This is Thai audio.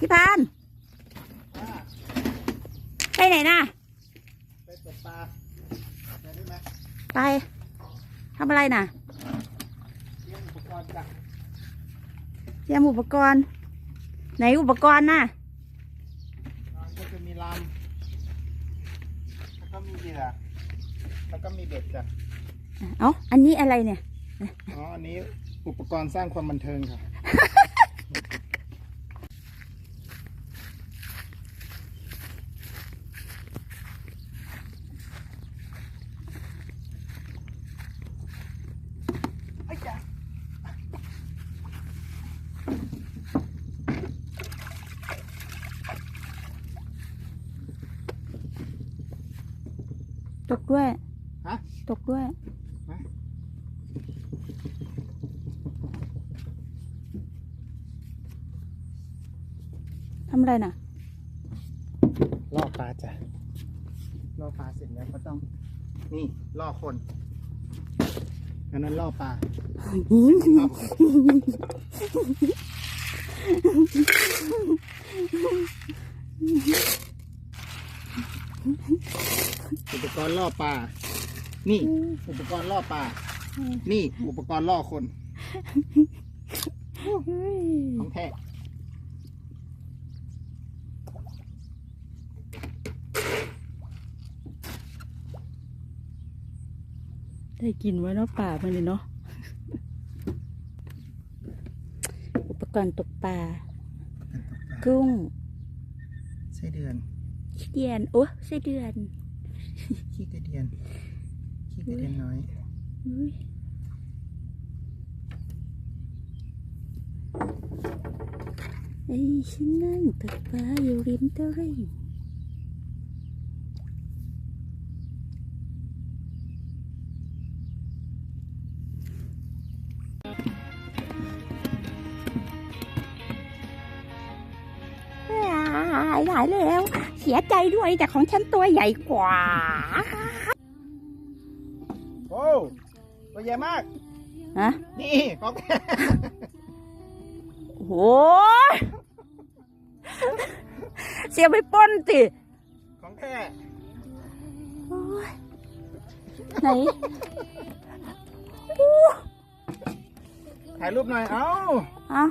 พี่พานไปไหนน่ะ ไปตกปลาไปได้ไหมไปทำอะไรน่ะเตรียมอุปกรณ์จ้ะเตรียมอุปกรณ์ ไหนอุปกรณ์น่ะอ่าก็จะมีลำแล้วก็มีเหยื่อแล้วก็มีเบ็ดจ้ะเอ้าอันนี้อะไรเนี่ย อ๋อ อันนี้อุปกรณ์สร้างความบันเทิงค่ะ ตกด้วย ฮะ ตกด้วยฮะทำอะไรน่ะ ล่อปลาจ้ะล่อปลาเสร็จแล้วก็ต้อง นี่ล่อคนอันนั้นล่อปลา อุปกรณ์ล่อปลา นี่ อุปกรณ์ล่อปลา นี่ อุปกรณ์ล่อคนของแท้ได้กินไว้เนาะป่ามันเลยเนาะ อุปกรณ์ตกปลา กุ้งไส้เดือนขี้ เดือน โอ้ไส้เดือน ขี้กระเดียนขี้กระเดียนน้อยอุ๊ยไอ้ฉันนั่งตกปลาอยู่ริมตะลิ่งหลายแล้ว เสียใจด้วยแต่ของฉันตัวใหญ่กว่า โอ้ตัวใหญ่มาก ฮะ นี่ของแท้โอ้ยเสียไปป้นติของแท้โอ้ยไหนถ่ายรูปหน่อย เอ้าเอา